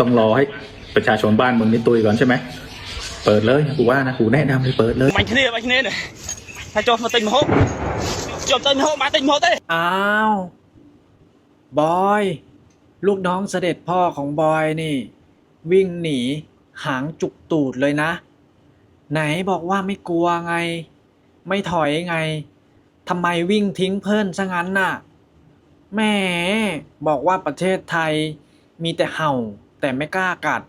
ต้องรอให้ประชาชนบ้านมึงนี่ตุยก่อนใช่ไหม เปิดเลยกูว่านะกูแนะนำให้เปิดเลยมันชนิดมันชนิดเลยถ้าจบมาติดมโหจบติดมโหมาติดมโหเต้อ้าวบอย ลูกน้องเสด็จพ่อของบอยนี่ วิ่งหนีหางจุกตูดเลยนะ ไหนบอกว่าไม่กลัวไง ไม่ถอยไงทำไมวิ่งทิ้งเพื่อนซะงั้นน่ะแม่บอกว่าประเทศไทยมีแต่เห่า แต่ไม่กล้ากัด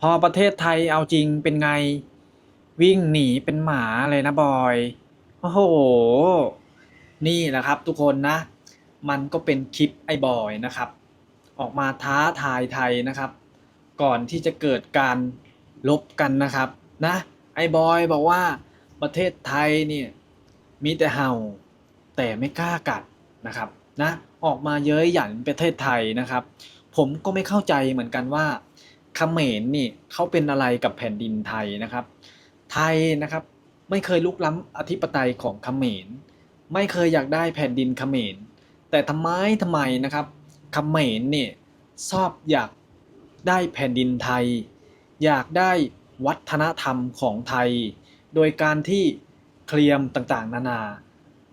พอประเทศไทยเอาจริงเป็นไง วิ่งหนีเป็นหมาเลยนะบอย โอ้โห นี่แหละครับทุกคนนะ มันก็เป็นคลิปไอ้บอยนะครับ ออกมาท้าทายไทยนะครับ ก่อนที่จะเกิดการลบกันนะครับนะ ไอ้บอยบอกว่าประเทศไทยเนี่ยมีแต่เห่าแต่ไม่กล้ากัดนะครับนะออกมาเย้ยหยันประเทศไทยนะครับ ผมก็ไม่เข้าใจเหมือนกันว่าเขมรนี่เขาเป็นอะไรกับแผ่นดินไทยนะครับ ไทยนะครับไม่เคยลุกล้ำอธิปไตยของเขมร ไม่เคยอยากได้แผ่นดินเขมร แต่ทำไมทำไมนะครับเขมรเนี่ยชอบอยากได้แผ่นดินไทย อยากได้วัฒนธรรมของไทย โดยการที่เคลียมต่างๆ นานา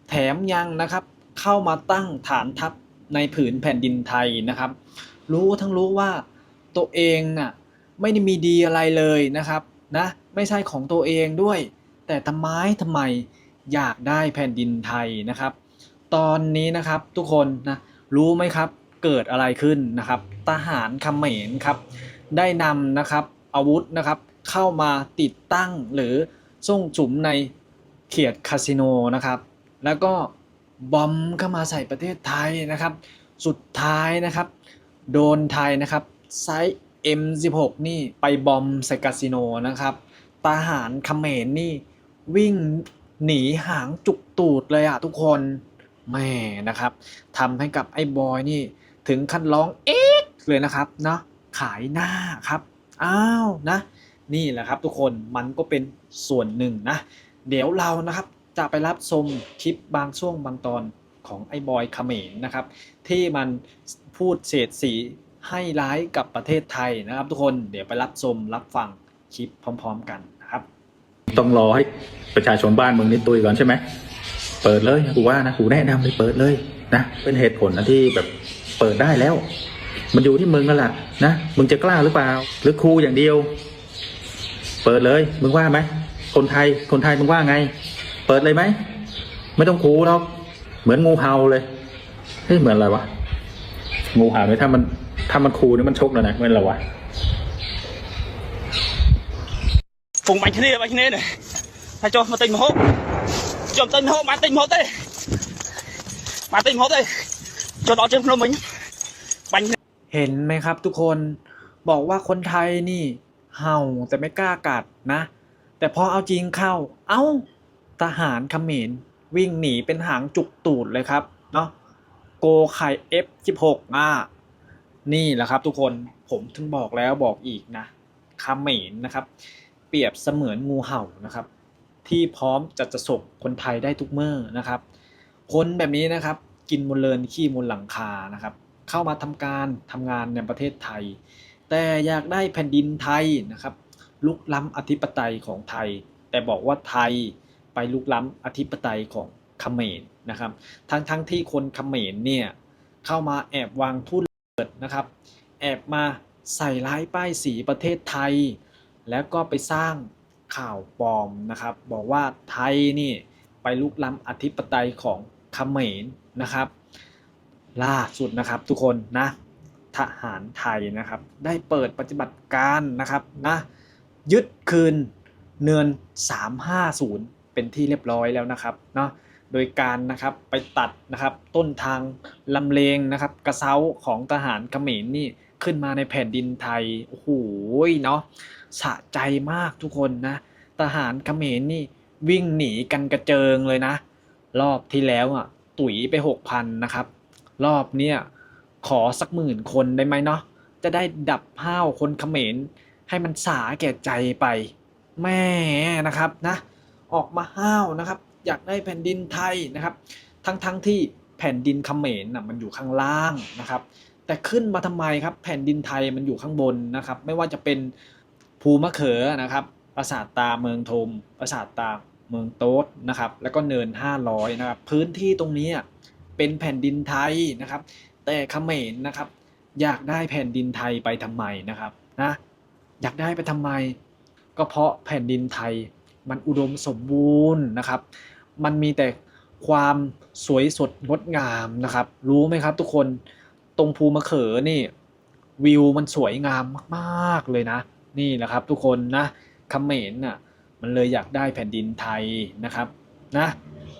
แถมยังนะครับเข้ามาตั้งฐานทัพในผืนแผ่นดินไทยนะครับ รู้ทั้งรู้ว่าตัวเองน่ะไม่ได้มีดีอะไรเลยนะครับนะไม่ใช่ของตัวเองด้วย แต่ทำไมทำไมอยากได้แผ่นดินไทยนะครับ ตอนนี้นะครับทุกคนนะรู้ไหมครับเกิดอะไรขึ้นนะครับ ทหารเขมรครับ ได้นำนะครับอาวุธนะครับเข้ามาติดตั้งหรือส่งจุ่มในเขตคาสิโนนะครับ แล้วก็บอมเข้ามาใส่ประเทศไทยนะครับ สุดท้ายนะครับ โดนไทยนะครับไซส์ M16 นี่ไปบอมใส่คาสิโนนะครับทหารเขมรนี่วิ่งหนีหางจุกตูดเลยอะทุกคนแม่นะครับทำให้กับไอ้บอยนี่ถึงขั้นร้องเอ๊ะเลยนะครับเนาะขายหน้าครับอ้าวนะนี่แหละครับทุกคนมันก็เป็นส่วนหนึ่งนะ เดี๋ยวเรานะครับจะไปรับชมคลิปบางช่วงบางตอน ของไอ้บอยเขมรนะครับที่มันพูดเศษสีให้ร้ายกับประเทศไทยนะครับ ทุกคนเดี๋ยวไปรับชมรับฟังคลิปพร้อม ๆ กันนะครับ ต้องรอให้ประชาชนบ้านเมึงนี่ตุยก่อนใช่ไหมเปิดเลยกูว่านะกูแนะนำเลยเปิดเลยนะเป็นเหตุผลนะที่แบบเปิดได้แล้ว มันอยู่ที่มึงนั่นแหละนะมึงจะกล้าหรือเปล่า หรือครูอย่างเดียว เปิดเลยมึงว่าไหมคนไทยคนไทยมึงว่าไง เปิดเลยไหมไม่ต้องครูหรอก เหมือนงูเห่าเลยเฮ้ยเหมือนอะไรวะงูเห่าเนี่ยถ้ามันถ้ามันคูนี่มันชกเลยนะเหมือนอะไรวะฟงไปที่นี่ไปที่นี่หน่อยให้จอมาติงมาหกจอมติงมาหกมาติงมาหกเต้มาติงมาหกเต้จอดออกจากพนมมิงบันเห็นไหมครับทุกคนบอกว่าคนไทยนี่เห่าแต่ไม่กล้ากัดนะ แต่พอเอาจริงเข้า เอ้าทหารเขมร วิ่งหนีเป็นหางจุกตูดเลยครับเนาะโกไข่ F16 อะนี่แหละครับทุกคนผมถึงบอกแล้วบอกอีกนะเมรนะครับ เปรียบเสมือนงูเห่านะครับ ที่พร้อมจะจะส่งคนไทยได้ทุกเมื่อนะครับ คนแบบนี้นะครับ กินมูลเลินขี้มูลหลังคานะครับ เข้ามาทำการทำงานในประเทศไทย แต่อยากได้แผ่นดินไทยนะครับลุกล้ำอธิปไตยของไทย แต่บอกว่าไทย ไปลุกล้ำอธิปไตยของเขมรนะครับ ทั้งทั้งที่คนเขมรเนี่ยเข้ามาแอบวางทุ่นระเบิดนะครับ แอบมาใส่ร้ายป้ายสีประเทศไทย แล้วก็ไปสร้างข่าวปลอมนะครับ บอกว่าไทยนี่ไปลุกล้ำอธิปไตยของเขมรนะครับ ล่าสุดนะครับทุกคนนะทหารไทยนะครับ ได้เปิดปฏิบัติการนะครับนะยึดคืนเนิน 350 เป็นที่เรียบร้อยแล้วนะครับเนาะโดยการนะครับไปตัดนะครับต้นทางลำเลงนะครับกระเซ้าของทหารเขมรนี่ขึ้นมาในแผ่นดินไทยโอ้โหเนาะสะใจมากทุกคนนะทหารเขมรนี่วิ่งหนีกันกระเจิงเลยนะ รอบที่แล้วอะตุ๋ยไปหกพันนะครับ รอบเนี้ยขอสักหมื่นคนได้ไหมเนาะจะได้ดับห้าวคนเขมรให้มันสาแก่ใจไป แม่นะครับนะ ออกมาห้าวนะครับ อยากได้แผ่นดินไทยนะครับ ทั้งทั้งที่แผ่นดินเขมรนะมันอยู่ข้างล่างนะครับ แต่ขึ้นมาทำไมครับ แผ่นดินไทยมันอยู่ข้างบนนะครับ ไม่ว่าจะเป็นภูมะเขือนะครับปราสาทตาเมืองทมปราสาทตาเมืองโต๊ดนะครับ แล้วก็เนิน 500 นะครับ พื้นที่ตรงนี้เป็นแผ่นดินไทยนะครับ แต่เขมรนะครับ อยากได้แผ่นดินไทยไปทำไมนะครับนะอยากได้ไปทำไม ก็เพราะแผ่นดินไทย มันอุดมสมบูรณ์นะครับ มันมีแต่ความสวยสดงดงามนะครับ รู้ไหมครับทุกคนตรงภูมะเขือนี่วิวมันสวยงามมากๆเลยนะ นี่แหละครับทุกคนนะเขมรน่ะมันเลยอยากได้แผ่นดินไทยนะครับนะ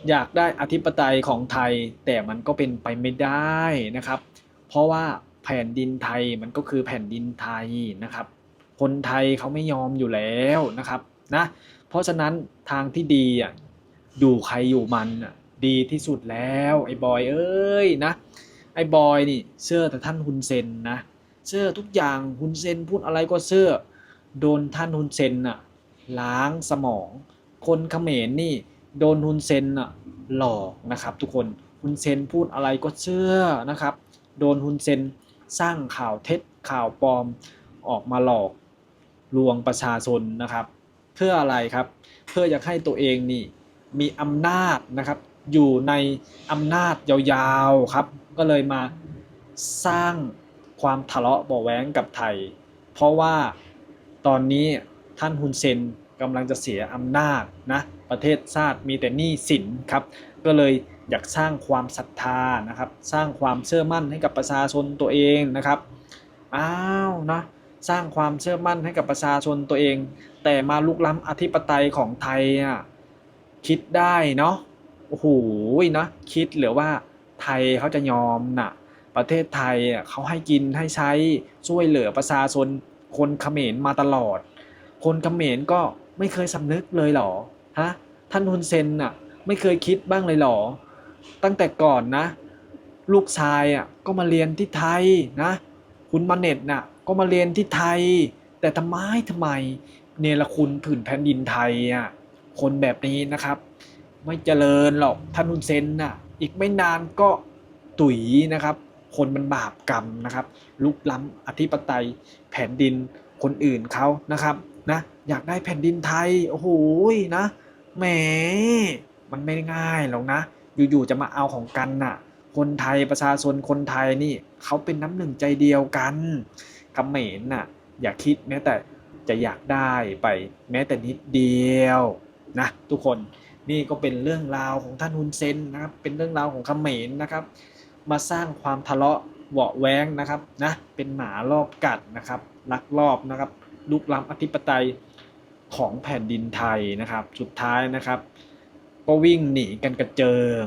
อยากได้อธิปไตยของไทยแต่มันก็เป็นไปไม่ได้นะครับ เพราะว่าแผ่นดินไทยมันก็คือแผ่นดินไทยนะครับ คนไทยเขาไม่ยอมอยู่แล้วนะครับนะ เพราะฉะนั้นทางที่ดีอะอยู่ใครอยู่มันอะดีที่สุดแล้วไอ้บอยเอ้ยนะ ไอ้บอยนี่เชื่อแต่ท่านฮุนเซนนะเชื่อทุกอย่างฮุนเซนพูดอะไรก็เชื่อโดนท่านฮุนเซนอะล้างสมอง คนเขมรนี่โดนฮุนเซนอะหลอกนะครับทุกคนฮุนเซนพูดอะไรก็เชื่อนะครับ โดนฮุนเซนสร้างข่าวเท็จข่าวปลอมออกมาหลอกลวงประชาชนนะครับ เพื่ออะไรครับ เพื่ออยากให้ตัวเองนี่มีอำนาจนะครับ อยู่ในอำนาจยาวๆครับ ก็เลยมาสร้างความทะเลาะเบาะแว้งกับไทย เพราะว่าตอนนี้ท่านฮุนเซนกำลังจะเสียอำนาจนะประเทศชาติมีแต่หนี้สินครับ ก็เลยอยากสร้างความศรัทธานะครับ สร้างความเชื่อมั่นให้กับประชาชนตัวเองนะครับ อ้าวนะ สร้างความเชื่อมั่นให้กับประชาชนตัวเอง แต่มาลุกล้ำอธิปไตยของไทยอะคิดได้เนาะโอ้โหนะคิดหรือว่าไทยเขาจะยอมน่ะ ประเทศไทยอะเขาให้กินให้ใช้ช่วยเหลือประชาชนคนเขมรมาตลอด คนเขมรก็ไม่เคยสำนึกเลยเหรอฮะท่านฮุนเซนน่ะไม่เคยคิดบ้างเลยเหรอ ตั้งแต่ก่อนนะ ลูกชายอะก็มาเรียนที่ไทยนะ คุณมาเน็ตน่ะ ก็มาเรียนที่ไทย แต่ทำไมทำไม เนรคุณผืนแผ่นดินไทยอะคนแบบนี้นะครับ ไม่เจริญหรอกท่านฮุนเซนน่ะ อีกไม่นานก็ตุ๋ยนะครับ คนมันบาปกรรมนะครับ ลุกล้ำอธิปไตยแผ่นดินคนอื่นเขานะครับนะอยากได้แผ่นดินไทย โอ้โหนะแหมมันไม่ง่ายหรอกนะ อยู่ๆจะมาเอาของกันน่ะ คนไทยประชาชนคนไทยนี่เขาเป็นน้ำหนึ่งใจเดียวกัน เขมรน่ะอย่าคิดแม้แต่จะอยากได้ไปแม้แต่นิดเดียวนะทุกคนนี่ก็เป็นเรื่องราวของท่านฮุนเซนนะครับเป็นเรื่องราวของเขมรนะครับ มาสร้างความทะเลาะเบาะแว้งนะครับนะเป็นหมารอบกัดนะครับลักลอบนะครับลุกล้ำอธิปไตยของแผ่นดินไทยนะครับ สุดท้ายนะครับ ก็วิ่งหนีกันกระเจิง